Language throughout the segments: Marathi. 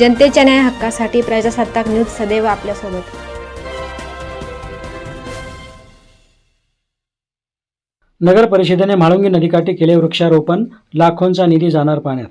जनतेच्या न्याय हक्कासाठी प्रजासत्ताक न्यूज सदैव आपल्यासोबत. नगर परिषदेने म्हाळुंगी नदीकाठी केले वृक्षारोपण लाखोंचा निधी जाणार पाण्यात.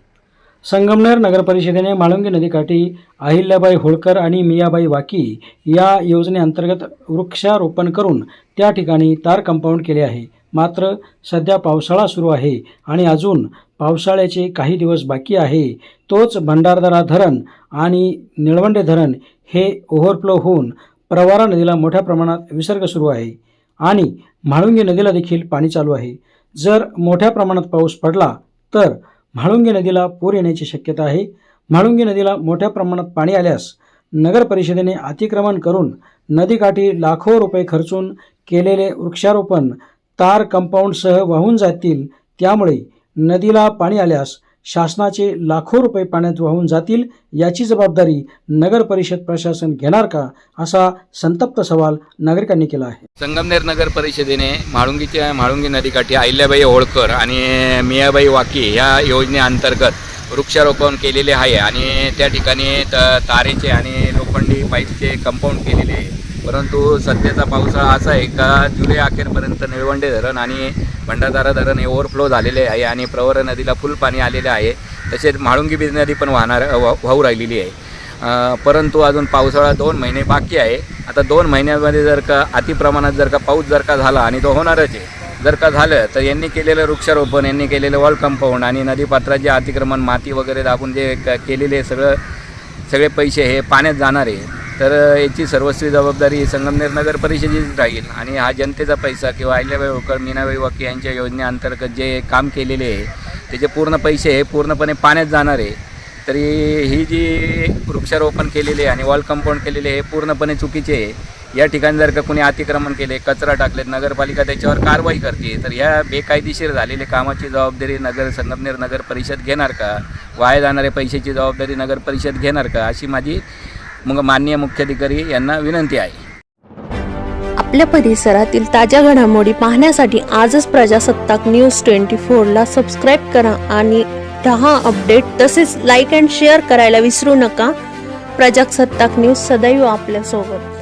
संगमनेर नगर परिषदेने म्हाळुंगी नदीकाठी अहिल्याबाई होळकर आणि मियाबाई वाकी या योजनेअंतर्गत वृक्षारोपण करून त्या ठिकाणी तार कंपाऊंड केले आहे. मात्र सध्या पावसाळा सुरू आहे आणि अजून पावसाळ्याचे काही दिवस बाकी आहे तोच भंडारदरा धरण आणि निळवंडे धरण हे ओव्हरफ्लो होऊन प्रवारा नदीला मोठ्या प्रमाणात विसर्ग सुरू आहे आणि म्हाळुंगी नदीला देखील पाणी चालू आहे. जर मोठ्या प्रमाणात पाऊस पडला तर म्हाळुंगी नदीला पूर येण्याची शक्यता आहे. म्हाळुंगी नदीला मोठ्या प्रमाणात पाणी आल्यास नगर परिषदेने अतिक्रमण करून नदीकाठी लाखो रुपये खर्चून केलेले वृक्षारोपण तार कंपाऊंडसह वाहून जातील त्यामुळे नदीला पाणी आल्यास शासनाचे लाखो रुपये पाण्यात वाहून जातील याची जबाबदारी नगर परिषद प्रशासन घेणार का असा संतप्त सवाल नागरिकांनी केला आहे. संगमनेर नगर परिषदेने म्हाळुंगीच्या म्हाळुंगी नदीकाठी अहिल्याबाई होळकर आणि मियाबाई वाकी या योजनेअंतर्गत वृक्षारोपण केलेले आहे आणि त्या ठिकाणी त तारेचे आणि लोखंडी पाईपचे कंपाऊंड केलेले आहे. परंतु सध्याचा पावसाळा असा आहे का जुलै अखेरपर्यंत निळवंडे धरण आणि भंडारदारा धरण हे ओव्हरफ्लो झालेले आहे आणि प्रवरा नदीला फुल पाणी आलेले आहे. तसेच म्हाळुंगी बीज नदी पण वाहणार वाहू राहिलेली आहे. परंतु अजून पावसाळा दोन महिने बाकी आहे. आता दोन महिन्यामध्ये जर का अतिप्रमाणात जर का पाऊस जर का झाला आणि तो होणारच आहे जर का झालं तर यांनी केलेलं वृक्षारोपण यांनी केलेलं वॉल कंपाऊंड आणि नदीपात्राचे अतिक्रमण माती वगैरे दाबून जे क- केलेले सगळं सगळे पैसे हे पाण्यात जाणार आहे. तर याची सर्वस्वी जबाबदारी संगमनेर नगर परिषदेचीच राहील. आणि हा जनतेचा पैसा किंवा अहिल्याबाई होळकर मीनाबाई वाकी यांच्या योजनेअंतर्गत जे काम केलेले आहे त्याचे पूर्ण पैसे हे पूर्णपणे पाण्यात जाणार आहे. तरी ही जी वृक्षारोपण केलेले आहे आणि वॉल कंपाऊंड केलेले हे पूर्णपणे चुकीचे आहे. या ठिकाणी जर का कोणी अतिक्रमण केले कचरा टाकलेत नगरपालिका त्याच्यावर कारवाई करते तर ह्या बेकायदेशीर झालेल्या कामाची जबाबदारी नगर संगमनेर नगर परिषद घेणार का? वाया जाणाऱ्या पैशाची जबाबदारी नगर परिषद घेणार का? अशी माझी मग माननीय मुख्याधिकारी यांना विनंती आहे. आपल्या परिसरातील ताज्या घडामोडी पाहण्यासाठी आजच प्रजासत्ताक न्यूज ट्वेंटी फोरला सबस्क्राईब करा आणि रहा अपडेट तसेच लाईक अँड शेअर करायला विसरू नका. प्रजासत्ताक न्यूज सदैव आपल्यासोबत